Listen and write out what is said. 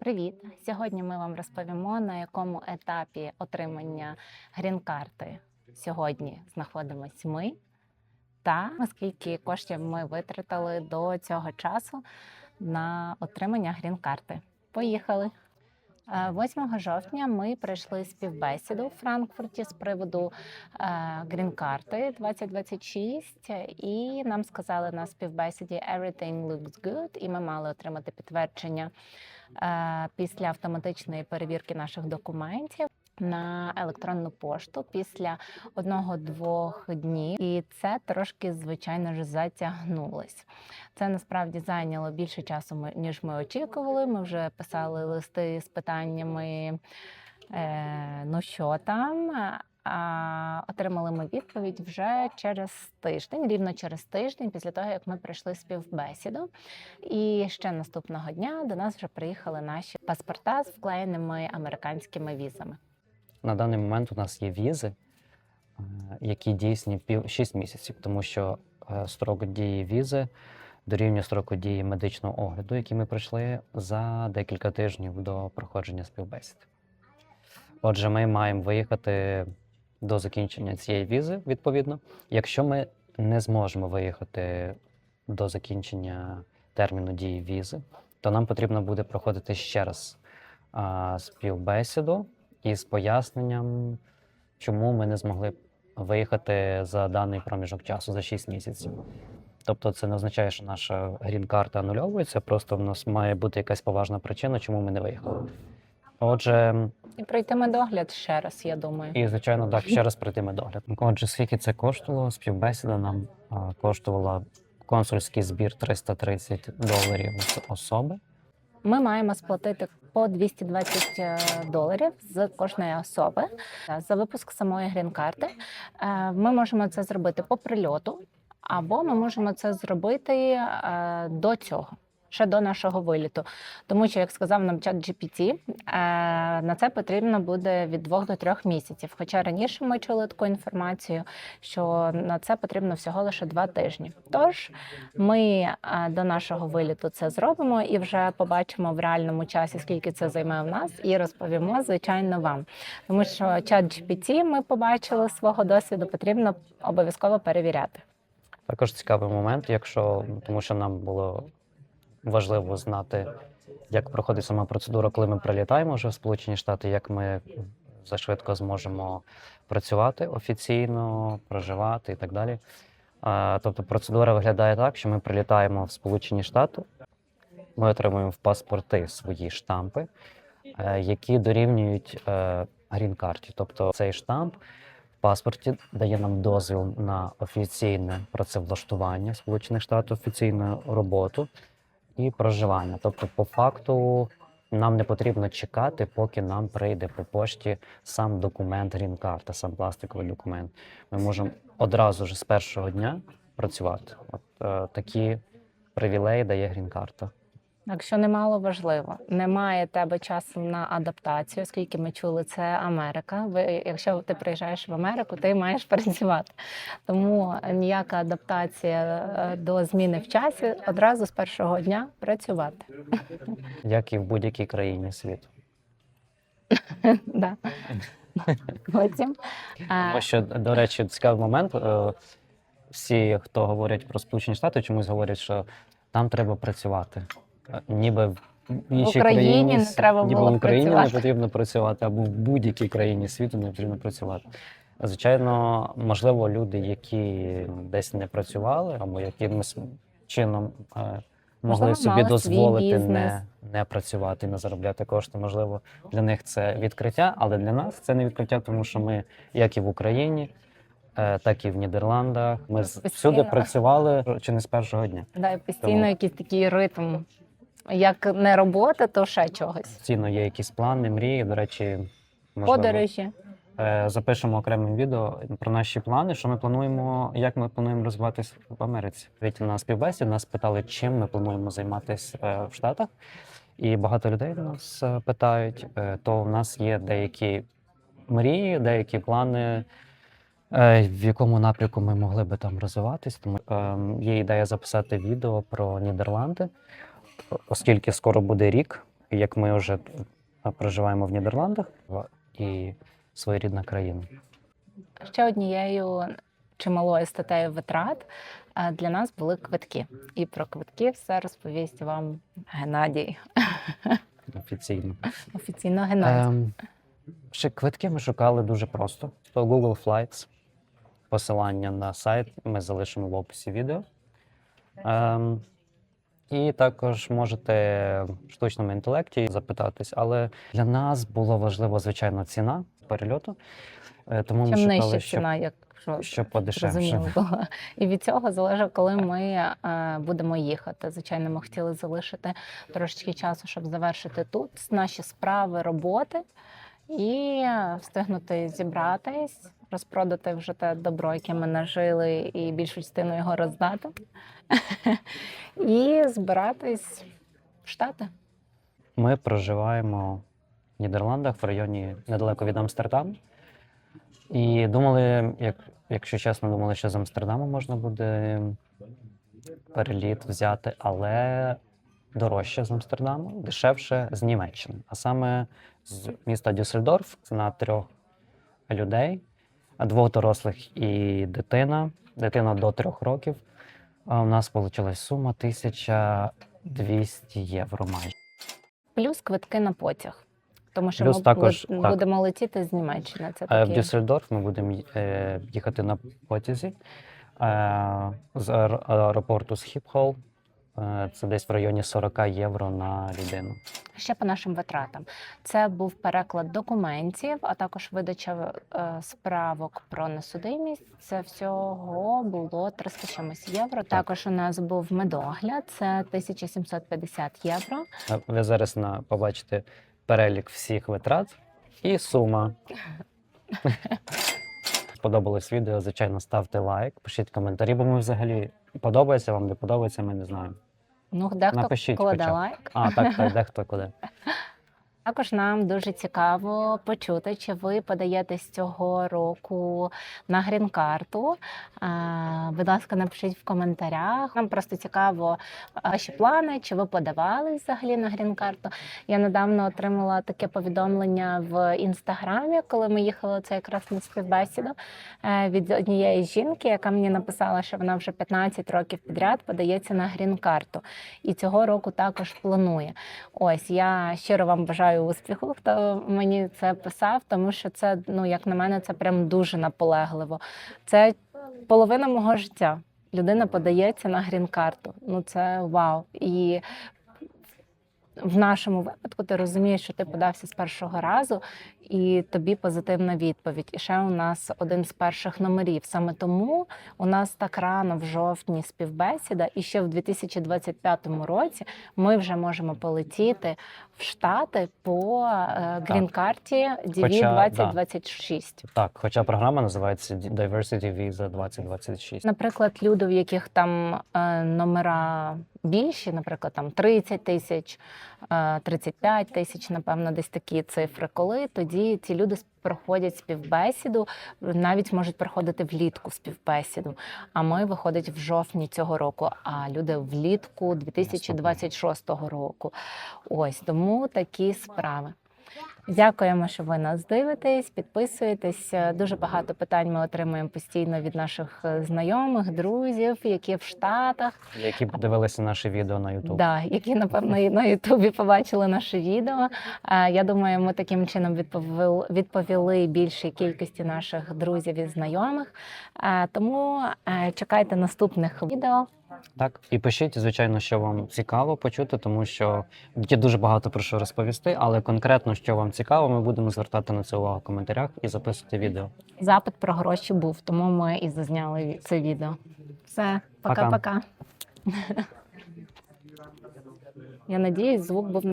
Привіт! Сьогодні ми вам розповімо, на якому етапі отримання грін-карти сьогодні знаходимось ми, та скільки коштів ми витратили до цього часу на отримання грін-карти. Поїхали! Е, 8 жовтня ми пройшли співбесіду в Франкфурті з приводу е, грін-карти 2026, і нам сказали на співбесіді Everything looks good, і ми мали отримати підтвердження е, після автоматичної перевірки наших документів на електронну пошту після одного-двох днів, і це трошки, звичайно ж, затягнулось. Це насправді зайняло більше часу, ніж ми очікували. Ми вже писали листи з питаннями, е, ну що там. Отримали ми відповідь вже через тиждень, рівно через тиждень, після того як ми пройшли співбесіду. І ще наступного дня до нас вже приїхали наші паспорта з вклеєними американськими візами. На даний момент у нас є візи, е, які дійсні пів 6 місяців, тому що е, строк дії візи дорівнює строку дії медичного огляду, який ми пройшли за декілька тижнів до проходження співбесід. Отже, ми маємо виїхати до закінчення цієї візи, відповідно. Якщо ми не зможемо виїхати до закінчення терміну дії візи, то нам потрібно буде проходити ще раз а, співбесіду із поясненням, чому ми не змогли виїхати за даний проміжок часу за 6 місяців. Тобто це не означає, що наша грін-карта анульовується, просто в нас має бути якась поважна причина, чому ми не виїхали. Отже, І пройти медогляд ще раз, я думаю. і звичайно, так, ще раз пройти медогляд. Отже, скільки це коштувало? Співбесіда нам а, коштувала консульський збір 330 доларів з особи. Ми маємо сплатити по 220 е, доларів з кожної особи Е, за випуск самої грін-карти. Е, Ми можемо це зробити по прильоту, або ми можемо це зробити до цього. Ще до нашого виліту, тому що, як сказав нам чат GPT, е, на це потрібно буде від двох до трьох місяців. Хоча раніше ми чули таку інформацію, що на це потрібно всього лише два тижні. Тож ми е, до нашого виліту це зробимо і вже побачимо в реальному часі, скільки це займе в нас, і розповімо, звичайно, вам. Тому що чат GPT ми побачили свого досвіду, потрібно обов'язково перевіряти. Також цікавий момент, якщо тому що нам було важливо знати, як проходить сама процедура, коли ми прилітаємо вже в Сполучені Штати, як ми зашвидко зможемо працювати офіційно, проживати і так далі. Тобто процедура виглядає так, що ми прилітаємо в Сполучені Штати, ми отримуємо в паспорти свої штампи, е, які дорівнюють е, грін-карті. Тобто цей штамп в паспорті дає нам дозвіл на офіційне працевлаштування Сполучених Штатів, офіційну роботу і проживання. Тобто, по факту, нам не потрібно чекати, поки нам прийде по пошті сам документ грін-карта, сам пластиковий документ. Ми можемо одразу ж з першого дня працювати. От е, такі привілеї дає грін-карта. Якщо немало важливо, немає тебе часу на адаптацію, оскільки ми чули, це Америка. Ви, якщо ти приїжджаєш в Америку, ти маєш працювати. Тому ніяка адаптація е, до зміни в часі одразу з першого дня працювати. як і в будь-якій країні світу. Да. Потім е, Тому що, до речі, цікавий момент. е, Всі, хто говорять про Сполучені Штати, чомусь говорять, що там треба працювати. Ніби в іншій країні, не треба ніби було в Україні працювати. не потрібно працювати, або в будь-якій країні світу не потрібно працювати. Звичайно, можливо, люди, які десь не працювали, або якимось чином е, могли Можливо, собі мали свій дозволити бізнес. не, не працювати, не заробляти кошти. Можливо, для них це відкриття, але для нас це не відкриття, тому що ми, як і в Україні, е, так і в Нідерландах, ми з- всюди Постійно. працювали чи не з першого дня. да, і постійно Тому- якийсь такий ритм. Як не робота, то ще чогось. Постійно є якісь плани, мрії. До речі, можливо, Подорожі. е, запишемо окреме відео про наші плани, що ми плануємо, як ми плануємо розвиватися в Америці. Навіть на співбесіді нас питали, чим ми плануємо займатися е, в Штатах. І багато людей нас е, питають, то в нас є деякі мрії, деякі плани, в якому напрямку ми могли би там розвиватись. Тому е, є ідея записати відео про Нідерланди, оскільки скоро буде рік як ми вже проживаємо в Нідерландах і своєрідна країна. Ще однією чималою статтею витрат для нас були квитки. І про квитки все розповість вам Геннадій. Офіційно. Офіційно Геннадій. Ем, ще квитки ми шукали дуже просто. То Google Flights, посилання на сайт ми залишимо в описі відео. Ем, і також можете в штучному інтелекті запитатись, але для нас було важливо, звичайно, ціна перельоту. Е, Тому ми Чим шукали, нижча щоб, ціна, якщо щоб подешевше. було. І від цього залежить, коли ми е, будемо їхати. Звичайно, ми хотіли залишити трошечки часу, щоб завершити тут наші справи, роботи і встигнути зібратись, розпродати вже те добро, яке ми нажили, і більшу частину його роздати. І збиратись в Штати. Ми проживаємо в Нідерландах в районі недалеко від Амстердаму. І думали, як, якщо чесно, думали, що з Амстердаму можна буде переліт взяти, але дорожче з Амстердаму, дешевше з Німеччини. А саме з міста Дюссельдорф на трьох людей, двох дорослих і дитина. Дитина до трьох років. У нас вийшла сума 1200 євро майже. Плюс квитки на потяг. Тому що Плюс ми також, ле- так. будемо летіти з Німеччини. Це Е, В такі... Дюссельдорф ми будемо е, їхати на потязі е, з аеропорту Схіпхол. Е, Це десь в районі 40 євро на людину. Ще по нашим витратам. Це був переклад документів, а також видача е, справок про несудимість. Це всього було 300 чимось євро. Також у нас був медогляд, це 1750 євро. Е, Ви зараз на побачите перелік всіх витрат і сума. Сподобалось відео, звичайно, ставте лайк, пишіть коментарі, бо ми взагалі подобається вам, не подобається, ми не знаємо. Ну, дехто Напишіть кладе хоча б. лайк. А, так, так, дехто куди. Також нам дуже цікаво почути, чи ви подаєтесь цього року на грін-карту. Будь ласка, напишіть в коментарях. Нам просто цікаво ваші плани, чи ви подавались взагалі на грін-карту. Я недавно отримала таке повідомлення в інстаграмі, коли ми їхали це якраз на співбесіду е, від однієї жінки, яка мені написала, що вона вже 15 років підряд подається на грін-карту. І цього року також планує. Ось я щиро вам бажаю успіху, хто мені це писав, тому що це, ну як на мене, це прям дуже наполегливо. Це половина мого життя. Людина подається на грін-карту. Ну це вау. І в нашому випадку ти розумієш, що ти подався з першого разу, і тобі позитивна відповідь. І ще у нас один з перших номерів. Саме тому у нас так рано в жовтні співбесіда, і ще в 2025 році ми вже можемо полетіти в Штати по е, грін-карті DV Хоча, 2026. Так, хоча програма називається Diversity Visa 2026. Наприклад, люди, в яких там е, номера більші, наприклад, там 30 тисяч, е, 35 тисяч, напевно, десь такі цифри. Коли тоді ці люди проходять співбесіду, навіть можуть проходити влітку співбесіду. А ми виходить в жовтні цього року, а люди влітку 2026 року. Ось тому такі справи. Дякуємо, що ви нас дивитесь, підписуєтесь. Е, Дуже багато питань ми отримуємо постійно від наших е, знайомих, друзів, які в Штатах, Які подивилися наше відео на YouTube. да, які напевно і на Ютубі побачили наше відео. Е, Я думаю, ми таким чином відповіли, більшій кількості наших друзів і знайомих. Тому чекайте наступних відео. Так, і пишіть, звичайно, що вам цікаво почути, тому що є дуже багато про що розповісти, але конкретно, що вам цікаво, ми будемо звертати на це увагу в коментарях і записувати відео. Запит про гроші був, тому ми і зазняли це відео. Все, Пока. пока-пока. Я надіюсь, звук був